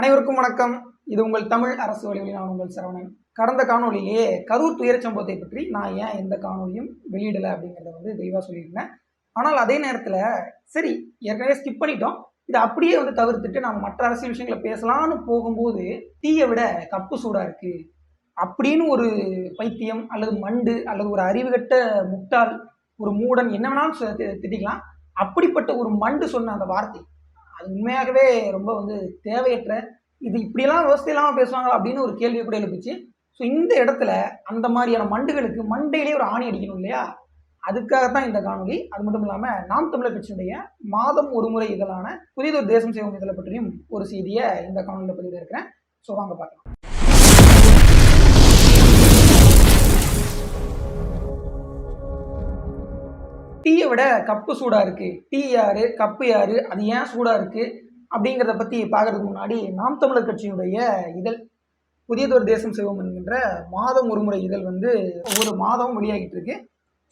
அனைவருக்கும் வணக்கம். இது உங்கள் தமிழ் அரசு வழிகளில் நான் உங்கள் சரவணன். கடந்த காணொலியிலேயே கரூர் துயரச் சம்பவத்தை பற்றி நான் ஏன் எந்த காணொலியும் வெளியிடலை அப்படிங்கிறத வந்து தெளிவாக சொல்லியிருந்தேன். ஆனால் அதே நேரத்தில் சரி ஏற்கனவே ஸ்கிப் பண்ணிட்டோம். இதை அப்படியே வந்து தவிர்த்துட்டு நம்ம மற்ற அரசியல் விஷயங்களை பேசலாம்னு போகும்போது தீயை விட கப்பு சூடாக இருக்குது அப்படின்னு ஒரு பைத்தியம் அல்லது மண்டு அல்லது ஒரு அறிவுகட்ட முட்டாள் ஒரு மூடன் என்ன வேணாலும் திட்டிக்கலாம். அப்படிப்பட்ட ஒரு மண்டு சொன்ன அந்த வார்த்தை அது உண்மையாகவே ரொம்ப வந்து தேவையற்ற இது இப்படியெல்லாம் விவசாயம் இல்லாமல் பேசுவாங்களா அப்படின்னு ஒரு கேள்வியை கூட எழுப்பிச்சு. ஸோ இந்த இடத்துல அந்த மாதிரியான மண்டுகளுக்கு மண்டையிலே ஒரு ஆணி அடிக்கணும் இல்லையா? அதுக்காகத்தான் இந்த காணொலி அது மட்டும் இல்லாமல் நாம் தமிழர் கட்சியினுடைய மாதம் ஒரு முறை இதழான புதிதொரு தேசம் செய்வோம் இதழை பற்றியும் ஒரு செய்தியை இந்த காணொலியில் பதிவு இருக்கிறேன். ஸோ வாங்க பார்க்கலாம். டீயை விட கப்பு சூடாக இருக்குது டீ யாரு கப்பு யாரு அது ஏன் சூடாக இருக்குது அப்படிங்கிறத பற்றி பார்க்கறதுக்கு முன்னாடி நாம் தமிழர் கட்சியினுடைய இதழ் புதியதொரு தேசம் செய்வோம் என்கின்ற மாதம் ஒரு முறை இதழ் வந்து ஒவ்வொரு மாதமும் வெளியாகிட்டு இருக்கு.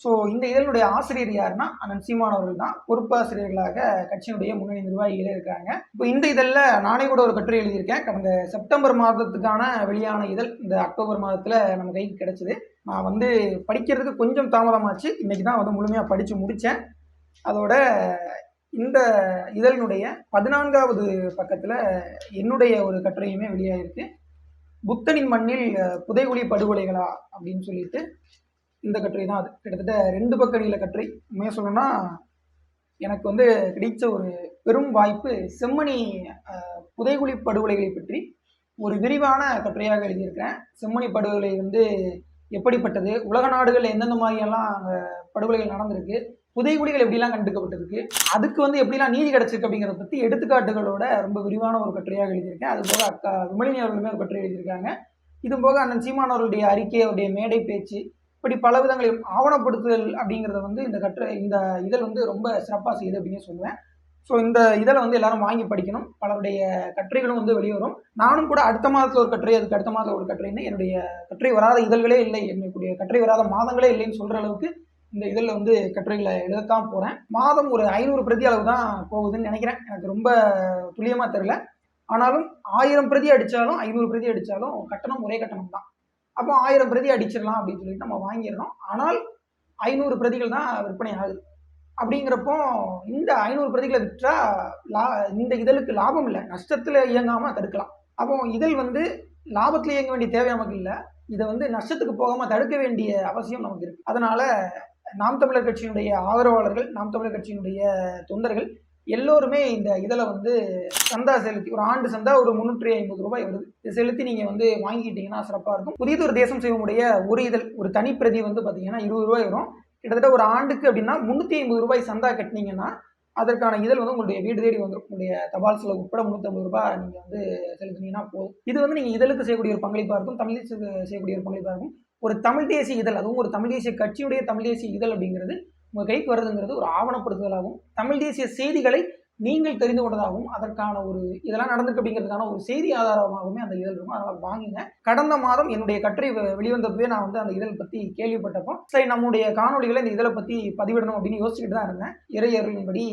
ஸோ இந்த இதழுடைய ஆசிரியர் யாருன்னா அண்ணன் சீமான் அவர்கள் தான். பொறுப்பாசிரியர்களாக கட்சியினுடைய முன்னணி நிர்வாகிகளே இருக்காங்க இப்போ இந்த இதழில் நானே கூட ஒரு கட்டுரை எழுதியிருக்கேன். கடந்த செப்டம்பர் மாதத்துக்கான வெளியான இதழ் இந்த அக்டோபர் மாதத்தில் நம்ம கைக்கு கிடச்சிது. நான் வந்து படிக்கிறதுக்கு கொஞ்சம் தாமதமாச்சு. இன்னைக்கு தான் வந்து முழுமையாக படித்து முடித்தேன் அதோட இந்த இதழினுடைய பதினான்காவது பக்கத்தில் என்னுடைய ஒரு கட்டுரையுமே வெளியாகிருக்கு புத்தனின் மண்ணில் புதைகுழி படுகொலைகளா? அப்படின்னு சொல்லிட்டு இந்த கட்டுரை தான் அது. கிட்டத்தட்ட ரெண்டு பக்க நீள கட்டுரை. உண்மையாக சொல்லணும்னா எனக்கு வந்து கிடைச்ச ஒரு பெரும் வாய்ப்பு செம்மணி புதைகுழி படுகொலைகளை பற்றி ஒரு விரிவான கட்டுரையாக எழுதியிருக்கிறேன். செம்மணி படுகொலை வந்து எப்படிப்பட்டது? உலக நாடுகளில் எந்தெந்த மாதிரியெல்லாம் அங்கே படுகொலைகள் நடந்திருக்கு? புதைகுழிகள் எப்படிலாம் கண்டுக்கப்பட்டிருக்கு? அதுக்கு வந்து எப்படிலாம் நீதி கிடைச்சிருக்கு அப்படிங்கிறத பற்றி எடுத்துக்காட்டுகளோட ரொம்ப விரிவான ஒரு கட்டுரையாக எழுதியிருக்கேன். அது போக அக்கா விமலினி அவர்களுமே ஒரு கட்டுரை எழுதியிருக்காங்க. இது போக அண்ணன் சீமான் அவர்களுடைய அறிக்கை அவருடைய மேடை பேச்சு இப்படி பல விதங்களையும் ஆவணப்படுத்துதல் அப்படிங்கிறத வந்து இந்த கட்டுரை இந்த இதழ் வந்து ரொம்ப சிறப்பாக செய்யுது அப்படின்னு சொல்லுவேன். ஸோ இந்த இதழை வந்து எல்லாரும் வாங்கி படிக்கணும். பலருடைய கட்டுரைகளும் வந்து வெளிவரும். நானும் கூட அடுத்த மாதத்தில் ஒரு கட்டுரை அதுக்கு அடுத்த மாதத்தில் ஒரு கட்டுரைன்னு என்னுடைய கட்டுரை வராத இதழ்களே இல்லை. என்னுடைய கட்டுரை வராத மாதங்களே இல்லைன்னு சொல்கிற அளவுக்கு இந்த இதழில் வந்து கட்டுரைகளை எழுதத்தான் போகிறேன் மாதம் ஒரு ஐநூறு பிரதி அளவு தான் போகுதுன்னு நினைக்கிறேன். எனக்கு ரொம்ப துல்லியமாக தெரில ஆனாலும் ஆயிரம் பிரதி அடித்தாலும் ஐநூறு பிரதி அடித்தாலும் கட்டணம் ஒரே கட்டணம் தான். அப்போ ஆயிரம் பிரதி அடிச்சிடலாம் அப்படின்னு சொல்லிட்டு நம்ம வாங்கிடுறோம் ஆனால் ஐநூறு பிரதிகள் தான் விற்பனை ஆகுது. அப்படிங்கிறப்போ இந்த ஐநூறு பிரதிகளை விற்றா லா இந்த இதழுக்கு லாபம் இல்லை. நஷ்டத்தில் இயங்காமல் தடுக்கலாம். அப்போ இதழ் வந்து லாபத்தில் இயங்க வேண்டிய தேவை நமக்கு இல்லை. இதை வந்து நஷ்டத்துக்கு போகாமல் தடுக்க வேண்டிய அவசியம் நமக்கு இருக்குது அதனால் நாம் தமிழர் கட்சியினுடைய ஆதரவாளர்கள் நாம் தமிழர் கட்சியினுடைய தொண்டர்கள் எல்லோருமே இந்த இதழை வந்து சந்தா செலுத்தி ஒரு ஆண்டு சந்தா ஒரு முந்நூற்றி ஐம்பது ரூபாய் வருது. இதை செலுத்தி நீங்கள் வந்து வாங்கிக்கிட்டீங்கன்னா சிறப்பாக இருக்கும். புதியதொரு தேசம் செய்வமுடைய ஒரு இதழ் ஒரு தனிப்பிரதி வந்து பார்த்தீங்கன்னா இருபது ரூபாய் வரும். கிட்டத்தட்ட ஒரு ஆண்டுக்கு அப்படின்னா முந்நூற்றி ஐம்பது ரூபாய் சந்தா கட்டினீங்கன்னா அதற்கான இதழ் வந்து உங்களுடைய வீடு தேடி வந்து உங்களுடைய தபால் செலவு உட்பட முந்நூற்றம்பது ரூபாய் நீங்கள் வந்து செலுத்தினீங்கன்னா போதும். இது வந்து நீங்கள் இதழுக்கு செய்யக்கூடிய ஒரு பங்களிப்பாக இருக்கும் தமிழ் செய்யக்கூடிய ஒரு பங்களிப்பாக இருக்கும். ஒரு தமிழ் தேசிய இதழ் அதுவும் ஒரு தமிழ் தேசிய கட்சியுடைய தமிழ் தேசிய இதழ் அப்படிங்கிறது உங்கள் கைக்கு வருதுங்கிறது ஒரு ஆவணப்படுத்துதலாகும் தமிழ் தேசிய செய்திகளை நீங்கள் தெரிந்து கொண்டதாகவும் அதற்கான ஒரு இதெல்லாம் நடந்திருக்கு அப்படிங்கிறதுக்கான ஒரு செய்தி ஆதாரமாகவுமே அந்த இதழ் இருக்கும். அதனால் வாங்குங்க. கடந்த மாதம் என்னுடைய கட்டுரை வெளிவந்தப்பவே நான் வந்து அந்த இதழ் பற்றி கேள்விப்பட்டப்போ சரி நம்முடைய காணொளிகளை இந்த இதழை பற்றி பதிவிடணும் அப்படின்னு யோசிச்சுட்டு தான் இருந்தேன். இறையர்களின்படி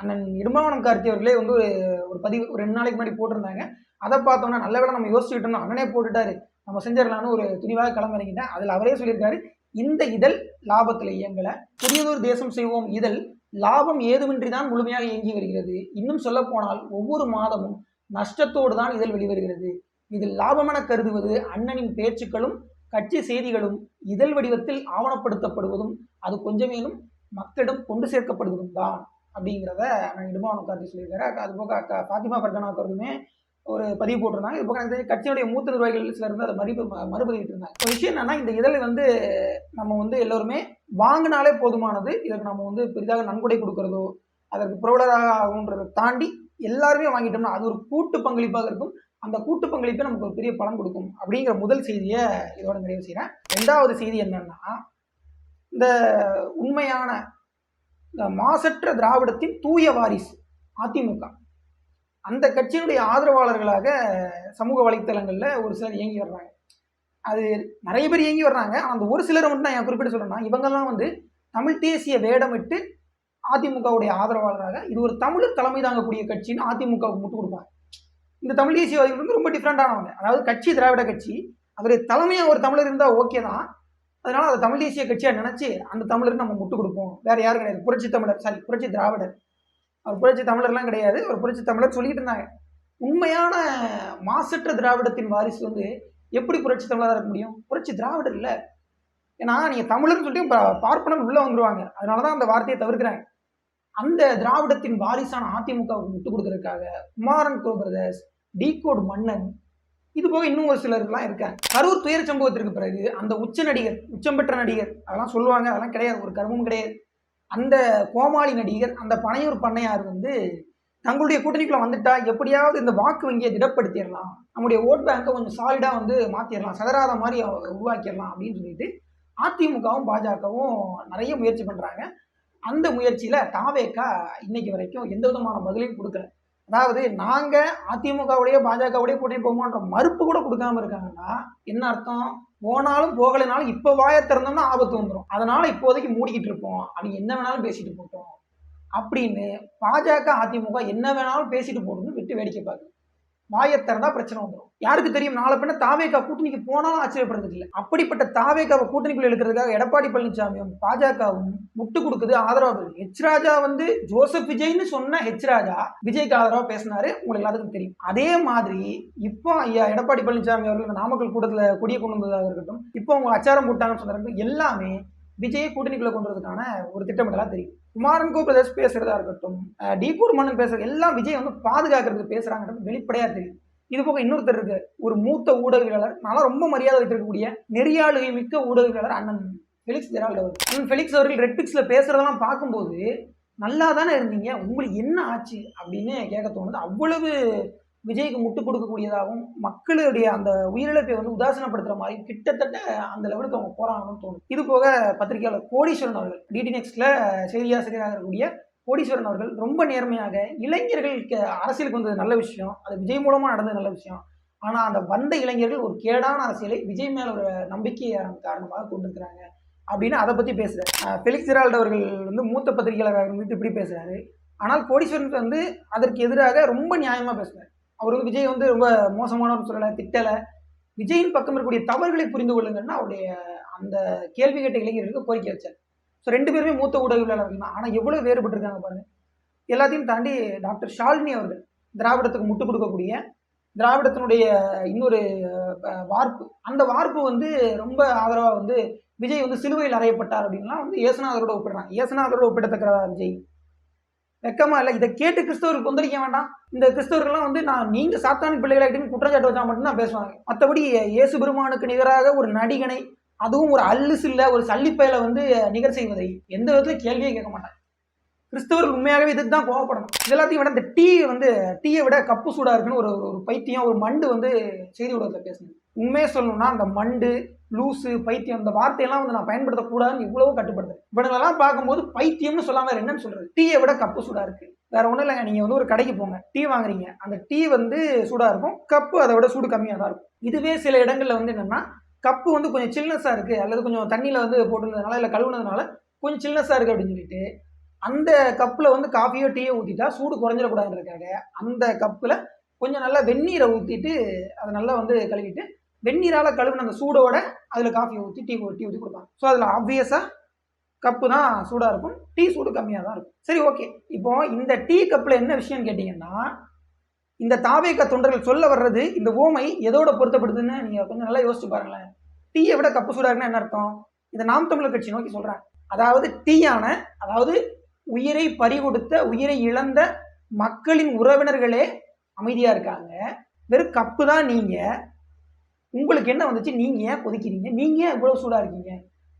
அண்ணன் இடும்பாவனம் கார்த்தி அவர்களே வந்து ஒரு ஒரு பதிவு ஒரு ரெண்டு நாளைக்கு முன்னாடி போட்டிருந்தாங்க. அதை பார்த்தோன்னா நல்ல வேலை நம்ம யோசிச்சுட்டு இருந்தோம் அண்ணனே போட்டுட்டாரு. நம்ம செஞ்சிடலாம்னு ஒரு துணிவாக கிளம்பிறங்கிட்டேன். அதில் அவரே சொல்லியிருக்காரு இந்த இதழ் லாபத்தில் இயங்கலை புதியதொரு தேசம் செய்வோம் இதழ் லாபம் ஏதுமின்றி தான் முழுமையாக இயங்கி வருகிறது. இன்னும் சொல்ல போனால் ஒவ்வொரு மாதமும் நஷ்டத்தோடு தான் இதழ் வெளிவருகிறது. இதில் லாபமென கருதுவது அண்ணனின் பேச்சுக்களும் கட்சி செய்திகளும் இதழ் வடிவத்தில் ஆவணப்படுத்தப்படுவதும் அது கொஞ்சமேலும் மக்களிடம் கொண்டு சேர்க்கப்படுவதும் தான் அப்படிங்கிறத அண்ணன் இடுமாவனம் கார்த்தி சொல்லியிருக்காரு. அது போக அக்கா ஃபாத்திமா பர்கனா ஒரு பதிவு போட்டிருந்தாங்க. இது பக்கம் எனக்கு கட்சியுடைய மூத்த நிர்வாகிகள் சிலர் வந்து அதை மறுப்பு மறுபதிவிட்டு இருந்தாங்க ஒரு விஷயம் என்னன்னா இந்த இதழை வந்து நம்ம வந்து எல்லோருமே வாங்கினாலே போதுமானது. இதற்கு நம்ம வந்து பெரிதாக நன்கொடை கொடுக்கறதோ அதற்கு புரவலராக ஆகுன்றதை தாண்டி எல்லாருமே வாங்கிட்டோம்னா அது ஒரு கூட்டு பங்களிப்பாக இருக்கும். அந்த கூட்டு பங்களிப்பே நமக்கு ஒரு பெரிய பலன் கொடுக்கும். அப்படிங்கிற முதல் செய்தியை இதோட நிறைவு செய்கிறேன் ரெண்டாவது செய்தி என்னன்னா இந்த உண்மையான இந்த மாசற்ற திராவிடத்தின் தூய வாரிசு அதிமுக. அந்த கட்சியினுடைய ஆதரவாளர்களாக சமூக வலைத்தளங்களில் ஒரு சிலர் இயங்கி வர்றாங்க. அது நிறைய பேர் இயங்கி வர்றாங்க. அந்த ஒரு சிலரை மட்டும் நான் என் குறிப்பிட்டு சொல்றேன்னா இவங்கெல்லாம் வந்து தமிழ் தேசிய வேடமிட்டு அதிமுகவுடைய ஆதரவாளராக இது ஒரு தமிழர் தலைமை தாங்கக்கூடிய கட்சின்னு அதிமுகவுக்கு முட்டு கொடுப்பாங்க. இந்த தமிழ் தேசியவாதிகள் வந்து ரொம்ப டிஃப்ரெண்டானவங்க அதாவது கட்சி திராவிட கட்சி அதோடைய தலைமையாக ஒரு தமிழர் இருந்தால் ஓகே தான். அதனால அதை தமிழ் தேசிய கட்சியாக நினச்சி அந்த தமிழருக்கு நம்ம முட்டு கொடுப்போம். வேற யாரும் கிடையாது. புரட்சி தமிழர் சாரி புரட்சி திராவிடர். அவர் புரட்சி தமிழர்லாம் கிடையாது. அவர் புரட்சி தமிழர் சொல்லிட்டு இருந்தாங்க. உண்மையான மாசற்ற திராவிடத்தின் வாரிசு வந்து எப்படி புரட்சி தமிழராக இருக்க முடியும்? புரட்சி திராவிடர் இல்லை. ஏன்னா நீங்கள் தமிழர்னு சொல்லிட்டு பார்ப்பனர் உள்ளே வந்துருவாங்க. அதனால தான் அந்த வார்த்தையை தவிர்க்கிறாங்க. அந்த திராவிடத்தின் வாரிசான அதிமுகவுக்கு விட்டு கொடுக்கறதுக்காக குமாரன் கோ பிரதர்ஸ் டீகோட் மன்னன் இது போக இன்னும் ஒரு சிலர்லாம் இருக்காங்க. கரூர் துயர் சம்பவத்திற்கு பிறகு அந்த உச்ச நடிகர் உச்சம் பெற்ற நடிகர் அதெல்லாம் சொல்லுவாங்க. அதெல்லாம் கிடையாது. ஒரு கர்மமும் கிடையாது. அந்த கோமாளி நடிகர் அந்த பனையூர் பண்ணையார் வந்து தங்களுடைய கூட்டணிக்குள்ள வந்துட்டா எப்படியாவது இந்த வாக்கு வங்கியை திடப்படுத்திடலாம். நம்முடைய ஓட் பேங்கை கொஞ்சம் சாலிடாக வந்து மாற்றிடலாம் சதராத மாதிரி உருவாக்கிடலாம் அப்படின்னு சொல்லிட்டு அதிமுகவும் பாஜகவும் நிறைய முயற்சி பண்ணுறாங்க அந்த முயற்சியில் தாவேக்கா இன்னைக்கு வரைக்கும் எந்த விதமான பதிலையும் கொடுக்கல. அதாவது நாங்கள் அதிமுகவுடைய பாஜகவுடைய கூட்டணி போகமான்ற மறுப்பு கூட கொடுக்காம இருக்காங்கன்னா என்ன அர்த்தம்? போனாலும் போகலைனாலும் இப்போ வாயை திறந்தோம்னா ஆபத்து வந்துடும் அதனால இப்போதைக்கு மூடிக்கிட்டு இருப்போம். அவங்க என்ன வேணாலும் பேசிட்டு போட்டோம். அப்படின்னு பாஜக அதிமுக என்ன வேணாலும் பேசிட்டு போட்டுன்னு விட்டு வேடிக்கை பார்க்குது. வாயை பிரச்சனை வந்துடும் யாருக்கு தெரியும்? நாளை பின்ன தாவேக்கா கூட்டணிக்கு போனாலும் ஆச்சரியப்படுறதுக்கு இல்லை. அப்படிப்பட்ட தாவேக்காவை கூட்டணிக்குள்ள இருக்கிறதுக்காக எடப்பாடி பழனிசாமியும் பாஜகவும் முட்டு கொடுக்குது ஆதரவாக ஹெச் ராஜா வந்து ஜோசப் விஜய்னு சொன்ன ஹெச் ராஜா விஜய்க்கு ஆதரவா பேசினாரு. உங்களுக்கு எல்லாத்துக்கும் தெரியும். அதே மாதிரி இப்போ ஐயா எடப்பாடி பழனிசாமி அவர்கள் நாமக்கல் கூட்டத்தில் கொடியை கொண்டு வந்ததாக இருக்கட்டும் இப்போ அவங்க அச்சாரம் போட்டாங்கன்னு சொன்னாங்க எல்லாமே விஜயை கூட்டணிக்குள்ள கொண்டு வரதுக்கான ஒரு திட்டமிட்டலாம் தெரியும். குமாரன் கோ பிரதர்ஸ் பேசுறதா இருக்கட்டும் அஹ் மன்னன் பேசுறது எல்லாம் விஜய் வந்து பாதுகாக்கிறதுக்கு பேசுறாங்கிறது வெளிப்படையா தெரியும். இது போக இன்னொருத்தர் இருக்கு ஒரு மூத்த ஊடகவியலாளர் நல்லா ரொம்ப மரியாதை வைத்திருக்கக்கூடிய நெறியாளுகை மிக்க ஊடகவியலாளர் அண்ணன் ஃபெலிக்ஸ் ஜெரால்ட் அவர் அண்ணன் ஃபெலிக்ஸ் அவர்கள் ரெட் பிக்ஸ்ல பேசுறதெல்லாம் பார்க்கும்போது நல்லா தானே இருந்தீங்க உங்களுக்கு என்ன ஆச்சு? அப்படின்னு கேட்க தோணுது. அவ்வளவு விஜய்க்கு முட்டு கொடுக்கக்கூடியதாகவும் மக்களுடைய அந்த உயிரிழப்பை வந்து உதாசனப்படுத்துகிற மாதிரி கிட்டத்தட்ட அந்த லெவலுக்கு அவங்க போறாங்கன்னு தோணும் இது போக பத்திரிகையாளர் கோடீஸ்வரன் அவர்கள் டிடி நெக்ஸ்ட்ல செய்தியாசிரியராக இருக்கக்கூடிய கோடீஸ்வரன் அவர்கள் ரொம்ப நேர்மையாக இளைஞர்களுக்கு அரசியலுக்கு வந்தது நல்ல விஷயம் அது விஜய் மூலமா நடந்தது நல்ல விஷயம். ஆனா அந்த வந்த இளைஞர்கள் ஒரு கேடான அரசியலை விஜய் மேல ஒரு நம்பிக்கையை காரணமாக கொண்டிருக்கிறாங்க அப்படின்னு அதை பத்தி பேசுறாரு. அஹ் ஃபெலிக்ஸ் ஜெரால்ட் அவர்கள் வந்து மூத்த பத்திரிகையாளராக இருந்துட்டு இப்படி பேசுறாரு. ஆனால் கோடீஸ்வரன் வந்து அதற்கு எதிராக ரொம்ப நியாயமா பேசுறாரு. அவர் வந்து விஜய் வந்து ரொம்ப மோசமானவர் சொல்லலை திட்டலை. விஜயின் பக்கம் இருக்கக்கூடிய தவறுகளை புரிந்து கொள்ளுங்கன்னா அவருடைய அந்த கேள்வி கேட்ட இளைஞர்களுக்கு கோரிக்கை வச்சார். ஸோ ரெண்டு பேருமே மூத்த ஊடகவியலாளர்கள் தான். ஆனால் எவ்வளோ வேறுபட்டிருக்காங்க பாருங்க. எல்லாத்தையும் தாண்டி டாக்டர் ஷாலினி அவர்கள் திராவிடத்துக்கு முட்டு கொடுக்கக்கூடிய திராவிடத்தினுடைய இன்னொரு வார்ப்பு. அந்த வார்ப்பு வந்து ரொம்ப ஆதரவாக வந்து விஜய் வந்து சிலுவையில் அறையப்பட்டார் அப்படின்லாம் வந்து இயேசுநாதரோட ஒப்பிடுறாங்க. இயேசுநாதரோட ஒப்பிடத்தக்கிறதா விஜய்? வெக்கமா இல்லை. இதை கேட்டு கிறிஸ்தவருக்கு கொந்தளிக்க வேண்டாம். இந்த கிறிஸ்தவர்கள்லாம் வந்து நான் நீங்க சாத்தானின் பிள்ளைகளாகிட்டு குற்றச்சாட்டு வச்சா மட்டும்தான் பேசுவாங்க. மற்றபடி இயேசு பெருமானுக்கு நிகராக ஒரு நடிகனை அதுவும் ஒரு அல்லுசில்ல ஒரு சல்லிப்பையில வந்து நிகர் செய்வதை எந்த விதத்துல கேள்வியே கேட்க மாட்டாங்க. கிறிஸ்தவர்கள் உண்மையாகவே இதுக்கு தான் கோவப்படணும். இது எல்லாத்தையும் விட இந்த டீ வந்து டீயை விட கப்பு சூடா இருக்குன்னு ஒரு ஒரு பைத்தியம் ஒரு மண்டு வந்து செய்தி ஊடகத்தில் பேசணும் உண்மையை சொல்லணும்னா அந்த மண்டு லூசு பைத்தியம் அந்த வார்த்தையெல்லாம் வந்து நான் பயன்படுத்தக்கூடாதுன்னு இவ்வளவு கட்டுப்படுத்துறேன் இவனுங்களெல்லாம் பார்க்கும்போது பைத்தியம்னு சொல்லாம என்னன்னு சொல்றது? டீயை விட கப்பு சூடா இருக்கு. வேற ஒன்றும் இல்லைங்க நீங்கள் வந்து ஒரு கடைக்கு போங்க டீ வாங்குறீங்க. அந்த டீ வந்து சூடாக இருக்கும் கப்பு அதை விட சூடு கம்மியாக தான் இருக்கும். இதுவே சில இடங்களில் வந்து என்னென்னா கப்பு வந்து கொஞ்சம் சில்னஸாக இருக்குது அல்லது கொஞ்சம் தண்ணியில் வந்து போட்டிருந்ததுனால இல்லை கழுவுனதுனால கொஞ்சம் சில்னஸாக இருக்குது அப்படின்னு சொல்லிட்டு அந்த கப்பில் வந்து காஃபியோ டீயோ ஊற்றிட்டா சூடு குறைஞ்சிடக்கூடாதுன்றதுக்காக அந்த கப்பில் கொஞ்சம் நல்லா வெந்நீரை ஊற்றிட்டு அதை நல்லா வந்து கழுவிட்டு வெந்நீரால் கழுவின அந்த சூடோட அதில் காஃபியை ஊற்றி டீ டீ ஊற்றி கொடுப்பாங்க. ஸோ அதில் ஆப்வியஸாக கப்பு தான் சூடாக இருக்கும். டீ சூடு கம்மியாக தான் இருக்கும். சரி ஓகே இப்போ இந்த டீ கப்பில் என்ன விஷயம்னு கேட்டிங்கன்னா இந்த தாவேக்க தொண்டர்கள் சொல்ல வர்றது இந்த ஓமை எதோட பொருத்தப்படுதுன்னு நீங்கள் கொஞ்சம் நல்லா யோசிச்சு பாருங்களேன். டீயை விட கப்பு சூடாக இருக்குன்னா என்ன அர்த்தம்? இதை நாம் தமிழர் கட்சி நோக்கி சொல்கிறேன் அதாவது டீயான அதாவது உயிரை பறிகொடுத்த உயிரை இழந்த மக்களின் உறவினர்களே அமைதியாக இருக்காங்க. வெறும் கப்பு தான் நீங்கள் உங்களுக்கு என்ன வந்துச்சு? நீங்கள் ஏன் கொதிக்கிறீங்க? நீங்கள் ஏன் இவ்வளோ சூடாக இருக்கீங்க?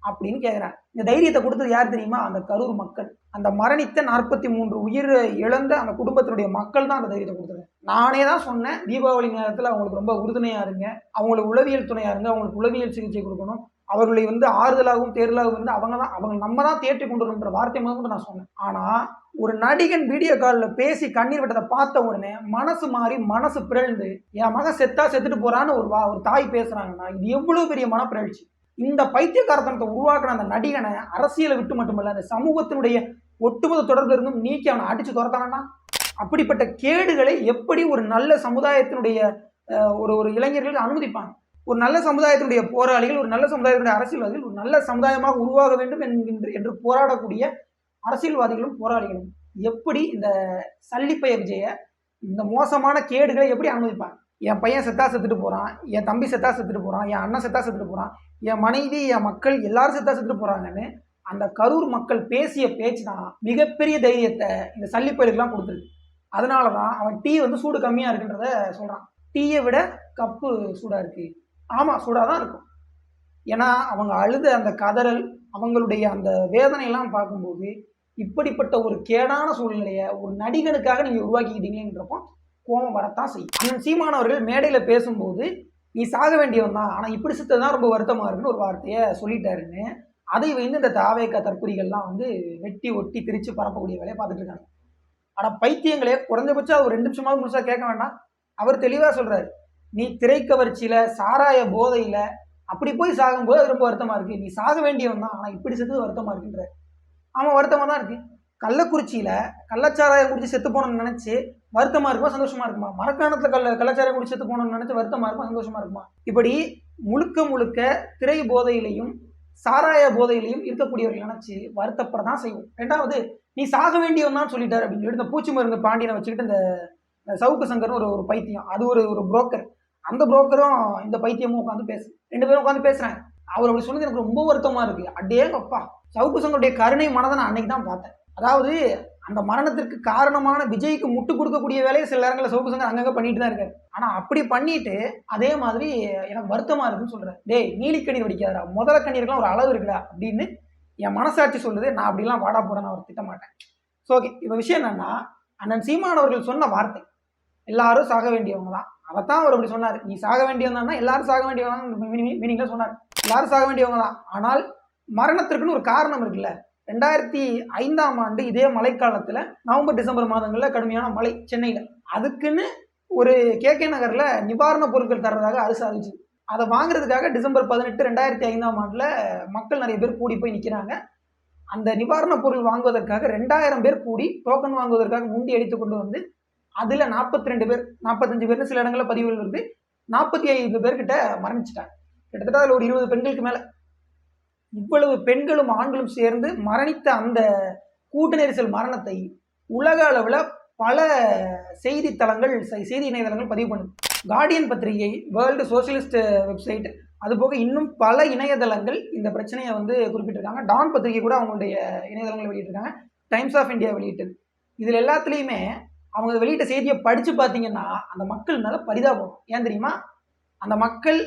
அப்படின்னு கேட்குறாங்க இந்த தைரியத்தை கொடுத்தது யார் தெரியுமா? அந்த கரூர் மக்கள். அந்த மரணித்த நாற்பத்தி மூன்று உயிர் இழந்த அந்த குடும்பத்தினுடைய மக்கள் தான் அந்த தைரியத்தை கொடுத்தது. நானே தான் சொன்னேன் தீபாவளி நேரத்தில் அவங்களுக்கு ரொம்ப உறுதுணையாக இருங்க. அவங்களுக்கு உளவியல் துணையாக இருங்க. அவங்களுக்கு உளவியல் சிகிச்சை கொடுக்கணும். அவர்களை வந்து ஆறுதலாகவும் தேர்தலாகவும் வந்து அவங்க தான் அவங்க நம்ம தான் தேற்றி கொண்டு வரணுன்ற வார்த்தை முதல் நான் சொன்னேன். ஆனால் ஒரு நடிகன் வீடியோ காலில் பேசி கண்ணீர் விட்டதை பார்த்த உடனே மனசு மாறி மனசு பிறழ்ந்து என் மகன் செத்தா செத்துட்டு போறான்னு ஒரு வா ஒரு தாய் பேசுறாங்கன்னா இது எவ்வளோ பெரிய மனப்பிறழ்ச்சி இந்த பைத்தியக்காரத்தனத்தை உருவாக்குன அந்த நடிகனை அரசியலை விட்டு மட்டுமல்ல அந்த சமூகத்தினுடைய ஒட்டுமொத்த தொடர்பு இருந்தும் நீக்கி அவனை அடிச்சு துரத்தானா அப்படிப்பட்ட கேடுகளை எப்படி ஒரு நல்ல சமுதாயத்தினுடைய ஒரு ஒரு இளைஞர்கள் அனுமதிப்பாங்க? ஒரு நல்ல சமுதாயத்தினுடைய போராளிகள் ஒரு நல்ல சமுதாயத்தினுடைய அரசியல்வாதிகள் ஒரு நல்ல சமுதாயமாக உருவாக வேண்டும் என்கின்ற என்று போராடக்கூடிய அரசியல்வாதிகளும் போராளிகளும் எப்படி இந்த சல்லிப்பைய விஜய இந்த மோசமான கேடுகளை எப்படி அனுமதிப்பாங்க? என் பையன் செத்தா செத்துட்டு போகிறான் என் தம்பி செத்தா செத்துட்டு போகிறான் என் அண்ணன் செத்தா செத்துட்டு போகிறான் என் மனைவி என் மக்கள் எல்லாரும் செத்தா செத்துட்டு போகிறாங்கன்னு அந்த கரூர் மக்கள் பேசிய பேச்சு தான் மிகப்பெரிய தைரியத்தை இந்த சல்லிப்பயிலுக்கெல்லாம் கொடுத்துருக்கு அதனால தான் அவன் டீ வந்து சூடு கம்மியாக இருக்குன்றத சொல்கிறான் டீயை விட கப்பு சூடாக இருக்குது ஆமாம் சூடாக தான் இருக்கும். ஏன்னா அவங்க அழுத அந்த கதறல் அவங்களுடைய அந்த வேதனையெல்லாம் பார்க்கும்போது இப்படிப்பட்ட ஒரு கேடான சூழ்நிலையை ஒரு நடிகனுக்காக நீங்கள் உருவாக்கிக்கிட்டீங்களேன்றப்போ கோபம் வரத்தான் செய்யும். அண்ணன் சீமான் அவர்கள் மேடையில் பேசும்போது நீ சாக வேண்டியவன் தான். ஆனால் இப்படி செத்தது தான் ரொம்ப வருத்தமாக இருக்குன்னு ஒரு வார்த்தையை சொல்லிட்டாருன்னு அதை வந்து இந்த தாவேக்க தற்குறிகள்லாம் வந்து வெட்டி ஒட்டி திரிச்சு பரப்பக்கூடிய வேலையை பார்த்துட்டு இருக்காங்க. ஆனால் பைத்தியங்களே குறைஞ்சபட்சம் ஒரு ரெண்டு நிமிஷமாவது முழுசாக கேட்க வேண்டாம். அவர் தெளிவாக சொல்கிறாரு நீ திரைக்கவர்ச்சியில் சாராய போதையில அப்படி போய் சாகும்போது அது ரொம்ப வருத்தமா இருக்கு. நீ சாக வேண்டியவன் தான் ஆனால் இப்படி செத்தது வருத்தமா இருக்குன்ற. ஆமாம் வருத்தமா தான் இருக்கு. கள்ளக்குறிச்சியில கள்ளச்சாராயம் குடிச்சு செத்து போனோம்னு நினைச்சு வருத்தமா இருக்குமா சந்தோஷமா இருக்குமா? மரக்காணத்துல கள்ள கள்ளச்சாராயம் குடிச்சு செத்து போனோம்னு நினைச்சு வருத்தமா இருக்குமா சந்தோஷமா இருக்குமா? இப்படி முழுக்க முழுக்க திரை போதையிலையும் சாராய போதையிலையும் இருக்கக்கூடியவர்கள் நினைச்சு வருத்தப்பட தான் செய்வோம். ரெண்டாவது நீ சாக வேண்டியவன் தான் சொல்லிட்டாரு அப்படின்னு. சொல்லிட்டு இந்த பூச்சி மருந்து பாண்டியனை வச்சுக்கிட்டு இந்த சவுக்கு சங்கர்னு ஒரு ஒரு பைத்தியம். அது ஒரு ஒரு புரோக்கர் அந்த புரோக்கரும் இந்த பைத்தியமும் உட்காந்து பேசு. ரெண்டு பேரும் உட்காந்து பேசுறேன். அவர் அப்படி சொன்னது எனக்கு ரொம்ப வருத்தமா இருக்கு. அடே அப்பா சவுக்கு சங்கருடைய கருணை மனதை நான் அன்னைக்கு தான் பார்த்தேன். அதாவது அந்த மரணத்திற்கு காரணமான விஜய்க்கு முட்டு கொடுக்கக்கூடிய வேலையை சில நேரங்களில் சவுக்கு சங்கர் அங்கங்க பண்ணிட்டு தான் இருக்காரு. ஆனா அப்படி பண்ணிட்டு அதே மாதிரி எனக்கு வருத்தமா இருக்குன்னு சொல்றேன். டேய் நீலிக்கணி வடிக்காதரா முதல கண்ணீருக்குலாம் ஒரு அளவு இருக்குடா அப்படின்னு என் மனசாட்சி சொல்லுது. நான் அப்படிலாம் வாடா போட நான் அவர் திட்ட மாட்டேன். ஸோ ஓகே இப்போ விஷயம் என்னன்னா அண்ணன் சீமான் அவர்கள் சொன்ன வார்த்தை எல்லாரும் சாக வேண்டியவங்க தான். அவர் தான் அவர் அப்படி சொன்னார். நீ சாக வேண்டியவங்க எல்லாரும் சாக வேண்டியவங்க மீனிங்ல சொன்னார். எல்லாரும் சாக வேண்டியவங்க தான் ஆனால் மரணத்திற்குன்னு ஒரு காரணம் இருக்குல்ல. ரெண்டாயிரத்தி ஐந்தாம் ஆண்டு இதே மழைக்காலத்தில் நவம்பர் டிசம்பர் மாதங்களில் கடுமையான மழை சென்னையில். அதுக்குன்னு ஒரு கே கே நகரில் நிவாரணப் பொருட்கள் தர்றதாக அரசு அறிவிச்சு அதை வாங்குறதுக்காக டிசம்பர் பதினெட்டு ரெண்டாயிரத்தி ஐந்தாம் ஆண்டில் மக்கள் நிறைய பேர் கூடி போய் நிற்கிறாங்க அந்த நிவாரணப் பொருள் வாங்குவதற்காக ரெண்டாயிரம் பேர் கூடி டோக்கன் வாங்குவதற்காக முண்டி அடித்து கொண்டு வந்து அதில் நாற்பத்தி ரெண்டு பேர் நாற்பத்தஞ்சு பேர்னு சில இடங்களில் பதிவுகள் இருந்து நாற்பத்தி ஐந்து பேர்கிட்ட மரணிச்சிட்டாங்க. கிட்டத்தட்ட அதில் ஒரு இருபது பெண்களுக்கு மேலே. இவ்வளவு பெண்களும் ஆண்களும் சேர்ந்து மரணித்த அந்த கூட்ட நெரிசல் மரணத்தை உலக அளவில் பல செய்தித்தளங்கள் செய்தி இணையதளங்கள் பதிவு பண்ணுது. கார்டியன் பத்திரிகை வேர்ல்டு சோஷியலிஸ்ட் வெப்சைட் அதுபோக இன்னும் பல இணையதளங்கள் இந்த பிரச்சனையை வந்து குறிப்பிட்டிருக்காங்க. டான் பத்திரிகை கூட அவங்களுடைய இணையதளங்களை வெளியிட்டிருக்காங்க. டைம்ஸ் ஆஃப் இந்தியா வெளியிட்டது. இதில் எல்லாத்துலேயுமே அவங்க வெளியிட்ட செய்தியை படித்து பார்த்தீங்கன்னா அந்த மக்கள் மேலே பரிதாபம் ஏன் தெரியுமா? அந்த மக்கள்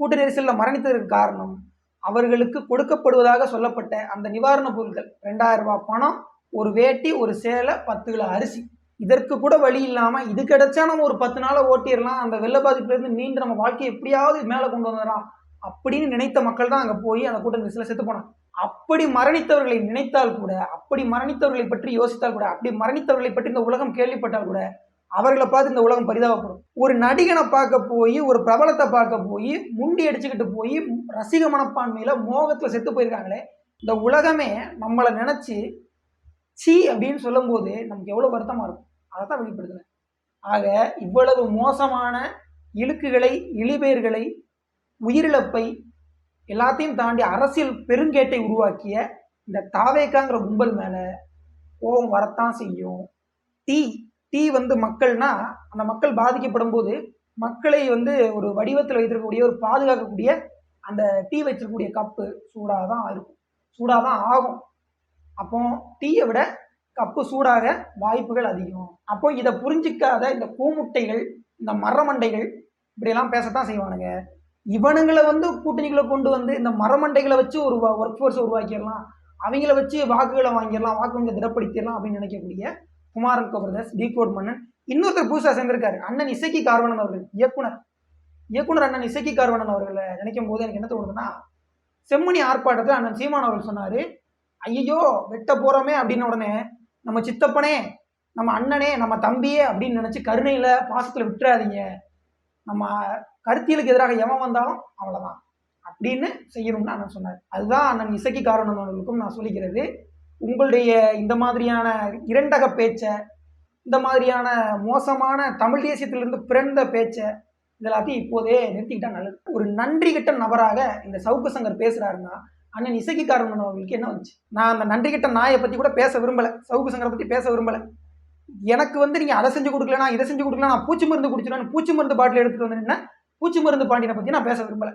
கூட்ட நெரிசலில் மரணித்ததற்கு காரணம் அவர்களுக்கு கொடுக்கப்படுவதாக சொல்லப்பட்ட அந்த நிவாரணப் பொருட்கள் ரெண்டாயிரம் ரூபாய் பணம் ஒரு வேட்டி ஒரு சேலை பத்து கிலோ அரிசி. இதற்கு கூட வழி இல்லாமல் இது கிடைச்சா நம்ம ஒரு பத்து நாளை ஓட்டிடலாம். அந்த வெள்ள பாதிப்புலேருந்து மீண்டு நம்ம வாழ்க்கையை எப்படியாவது மேலே கொண்டு வந்துடலாம் அப்படின்னு நினைத்த மக்கள் தான் அங்கே போய் அந்த கூட்ட நெரிசலில் செத்து போனாங்க. அப்படி மரணித்தவர்களை நினைத்தால் கூட அப்படி மரணித்தவர்களை பற்றி யோசித்தால் கூட அப்படி மரணித்தவர்களை பற்றி இந்த உலகம் கேள்விப்பட்டால் கூட அவர்களை பார்த்து இந்த உலகம் பரிதாபப்படும். ஒரு நடிகனை பார்க்க போய் ஒரு பிரபலத்தை பார்க்க போய் முண்டி அடிச்சுக்கிட்டு போய் ரசிக மனப்பான்மையில் மோகத்தில் செத்து போயிருக்காங்களே இந்த உலகமே நம்மளை நினச்சி சீ அப்படின்னு சொல்லும்போது நமக்கு எவ்வளோ வருத்தமாக இருக்கும். அதை தான் வெளிப்படுத்தினேன் ஆக இவ்வளவு மோசமான இழுக்குகளை இழிபெயர்களை உயிரிழப்பை எல்லாத்தையும் தாண்டி அரசியல் பெருங்கேட்டை உருவாக்கிய இந்த தாவேக்காங்கிற கும்பல் மேல கோபம் வரத்தான் செய்யும். டீ டீ வந்து மக்கள்னா அந்த மக்கள் பாதிக்கப்படும் போது மக்களை வந்து ஒரு வடிவத்தில் வைத்திருக்கக்கூடிய ஒரு பாதுகாக்கக்கூடிய அந்த டீ வச்சிருக்கக்கூடிய கப்பு சூடாக தான் இருக்கும். சூடாக தான் ஆகும். அப்போ டீயை விட கப்பு சூடாக வாய்ப்புகள் அதிகம். அப்போ இதை புரிஞ்சிக்காத இந்த கூமுட்டைகள் இந்த மரமண்டைகள் இப்படியெல்லாம் பேசத்தான் செய்வானுங்க. இவனுங்களை வந்து கூட்டணிகளை கொண்டு வந்து இந்த மரமண்டைகளை வச்சு ஒரு ஒர்க் ஃபோர்ஸை உருவாக்கிடலாம். அவங்கள வச்சு வாக்குகளை வாங்கிடலாம் வாக்குகளை திடப்படுத்திடலாம் அப்படின்னு நினைக்கக்கூடிய குமாரன் கோபரதாஸ் டி கோட் மன்னன் இன்னொருத்தர் புதுசாக சேர்ந்திருக்காரு அண்ணன் இசக்கி கார்வணன் அவர்கள் இயக்குனர். இயக்குனர் அண்ணன் இசக்கி கார்வணன் அவர்களை நினைக்கும் போது எனக்கு என்ன தோணுதுன்னா செம்மணி ஆர்ப்பாட்டத்தில் அண்ணன் சீமான் அவர்கள் சொன்னார் ஐயோ வெட்ட போகிறோமே அப்படின்னு உடனே நம்ம சித்தப்பனே நம்ம அண்ணனே நம்ம தம்பியே அப்படின்னு நினச்சி கருணையில் பாசத்தில் விட்டுறாதீங்க. நம்ம கருத்தியலுக்கு எதிராக எவன் வந்தாலும் அவ்வளவுதான். அப்படின்னு செய்யணும்னு அண்ணன் சொன்னார். அதுதான் அண்ணன் இசைக்கு காரணம் அவர்களுக்கும் நான் சொல்லிக்கிறது. உங்களுடைய இந்த மாதிரியான இரண்டக பேச்சை இந்த மாதிரியான மோசமான தமிழ் தேசியத்திலிருந்து பிறந்த பேச்சை இதெல்லாத்தையும் இப்போதே நிறுத்திக்கிட்டா நல்லது. ஒரு நன்றி கிட்ட நபராக இந்த சவுக்கு சங்கர் பேசுறாருன்னா அண்ணன் இசைக்காரன் அவர்களுக்கு என்ன வந்துச்சு? நான் அந்த நன்றி கிட்ட நாயை பத்தி கூட பேச விரும்பலை. சவுக்கு சங்கரை பத்தி பேச விரும்பலை. எனக்கு வந்து நீங்க அதை செஞ்சு கொடுக்கலனா இதை செஞ்சு கொடுக்கலனா நான் பூச்சி மருந்து குடிச்சிடும் பூச்சி மருந்து பாட்டில் எடுத்துட்டு வந்தேன்னா பூச்சி மருந்து பாண்டியனை பத்தி நான் பேச விரும்பல.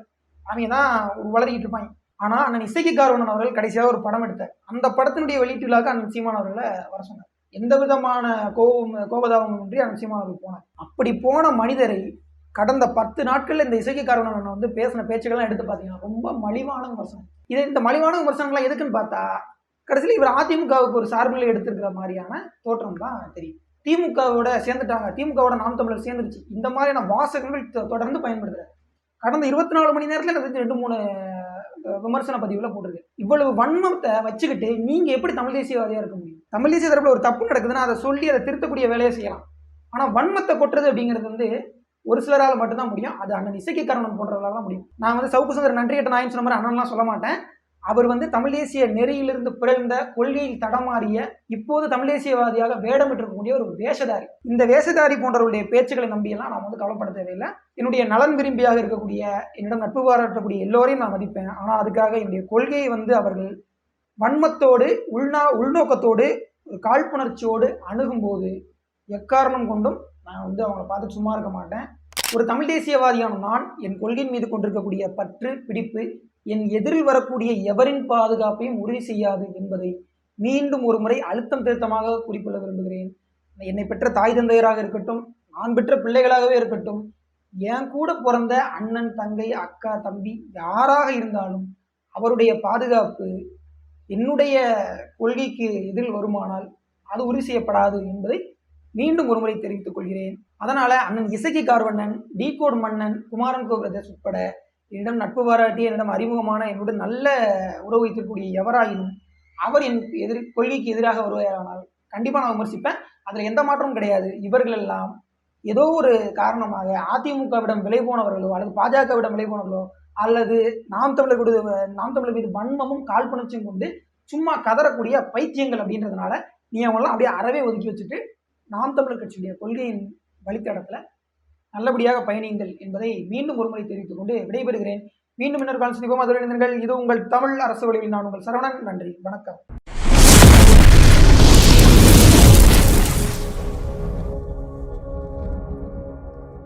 அவங்க தான் ஒரு வளரிக்கிட்டு இருப்பாங்க. ஆனா அண்ணன் இசைக்கு கார்வனன் அவர்கள் கடைசியாக ஒரு படம் எடுத்தார். அந்த படத்தினுடைய வெளியீட்டு விழாக்கு அண்ணன் சீமான் அவர்களை வர சொன்னார். எந்த விதமான கோபம் கோபதாபம் இன்றி அண்ணன் சீமான் அவர்கள் போனார். அப்படி போன மனிதரை கடந்த பத்து நாட்களில் இந்த இசைக்கு காரணம் வந்து பேசின பேச்சுக்கள்லாம் எடுத்து பார்த்தீங்கன்னா ரொம்ப மலிவான விமர்சனம். இது இந்த மலிவான விமர்சனங்கள்லாம் எதுக்குன்னு பார்த்தா கடைசியில் இவர் அதிமுகவுக்கு ஒரு சார்பில் எடுத்திருக்கிற மாதிரியான தோற்றம் தான் தெரியும். திமுகவோட சேர்ந்துட்டாங்க. திமுகவோட நாம் தமிழர் சேர்ந்துருச்சு. இந்த மாதிரியான வாசகங்கள் தொடர்ந்து பயன்படுத்துறாரு கடந்த இருபத்தி நாலு மணி நேரத்தில் எனக்கு ரெண்டு மூணு விமர்சன பதிவுல போட்டிருக்கு. இவ்வளவு வன்மத்தை வச்சுக்கிட்டு நீங்க எப்படி தமிழ் தேசியவாதியா இருக்க முடியும்? தமிழ் தேசிய தரப்புல ஒரு தப்பு நடக்குதுன்னா அதை சொல்லி அதை திருத்தக்கூடிய வேலையை செய்யலாம். ஆனா வன்மத்தை கொட்டுறது அப்படிங்கிறது வந்து ஒரு சிலரால் மட்டும்தான் முடியும். அது அண்ணன் இசைக்கு காரணம் போன்றவர்களால் தான் முடியும். நான் வந்து சவுக்கு சுந்தர் நன்றி கட்ட நாயின் சொன்ன மாதிரி அண்ணன்லாம் சொல்ல மாட்டேன். அவர் வந்து தமிழ் தேசிய நெறியிலிருந்து பிறந்த கொள்கையில் தடமாறிய இப்போது தமிழ் தேசியவாதியாக வேடமிட்டிருக்கக்கூடிய ஒரு வேஷதாரி. இந்த வேஷதாரி போன்றவருடைய பேச்சுக்களை நம்பியெல்லாம் நான் வந்து கவலைப்பட தேவையில்லை. என்னுடைய நலன் விரும்பியாக இருக்கக்கூடிய என்னிடம் நட்பு பாராட்டக்கூடிய எல்லோரையும் நான் மதிப்பேன். ஆனால் அதுக்காக என்னுடைய கொள்கையை வந்து அவர்கள் வன்மத்தோடு உள்நா உள்நோக்கத்தோடு ஒரு காழ்ப்புணர்ச்சியோடு அணுகும்போது எக்காரணம் கொண்டும் நான் வந்து அவங்கள பார்த்து சும்மா இருக்க மாட்டேன். ஒரு தமிழ் தேசியவாதியான நான் என் கொள்கையின் மீது கொண்டிருக்கக்கூடிய பற்று பிடிப்பு என் எதிரில் வரக்கூடிய எவரின் பாதுகாப்பையும் உறுதி செய்யாது என்பதை மீண்டும் ஒரு முறை அழுத்தம் திருத்தமாக குறிப்பிட விரும்புகிறேன். என்னை பெற்ற தாய் தந்தையராக இருக்கட்டும் நான் பெற்ற பிள்ளைகளாகவே இருக்கட்டும் என் கூட பிறந்த அண்ணன் தங்கை அக்கா தம்பி யாராக இருந்தாலும் அவருடைய பாதுகாப்பு என்னுடைய கொள்கைக்கு எதிரில் வருமானால் அது உறுதி செய்யப்படாது என்பதை மீண்டும் ஒருமுறை தெரிவித்துக் கொள்கிறேன். அதனால அண்ணன் இசக்கி கார்வண்ணன் டீகோட் மன்னன் குமாரன் கோபிரதர்ஸ் உட்பட என்னிடம் நட்பு பாராட்டி என்னிடம் அறிமுகமான என்னுடன் நல்ல உறவு வைத்திருக்கக்கூடிய எவராயினும் அவர் என் எதிர் கொள்கைக்கு எதிராக வருவாரானால் கண்டிப்பாக நான் விமர்சிப்பேன். அதில் எந்த மாற்றமும் கிடையாது. இவர்கள் எல்லாம் ஏதோ ஒரு காரணமாக அதிமுகவிடம் விலை போனவர்களோ அல்லது பாஜகவிடம் விலை போனவர்களோ அல்லது நாம் தமிழர் மீது நாம் தமிழர் மீது வன்மமும் காழ்ப்புணர்ச்சியும் கொண்டு சும்மா கதறக்கூடிய பைத்தியங்கள் அப்படின்றதுனால நீ அவங்களாம் அப்படியே அறவே ஒதுக்கி வச்சுட்டு நாம் தமிழர் கட்சியுடைய கொள்கையின் வழித்தடத்தில் நல்லபடியாக பயணியுங்கள் என்பதை மீண்டும் ஒருமுறை தெரிவித்துக் கொண்டு விடைபெறுகிறேன். மீண்டும் இன்னொரு கால் சந்திப்போம். அதுவரை இது உங்கள் தமிழ் அரசு வழியில் நான் உங்கள் சரவணன். நன்றி. வணக்கம்.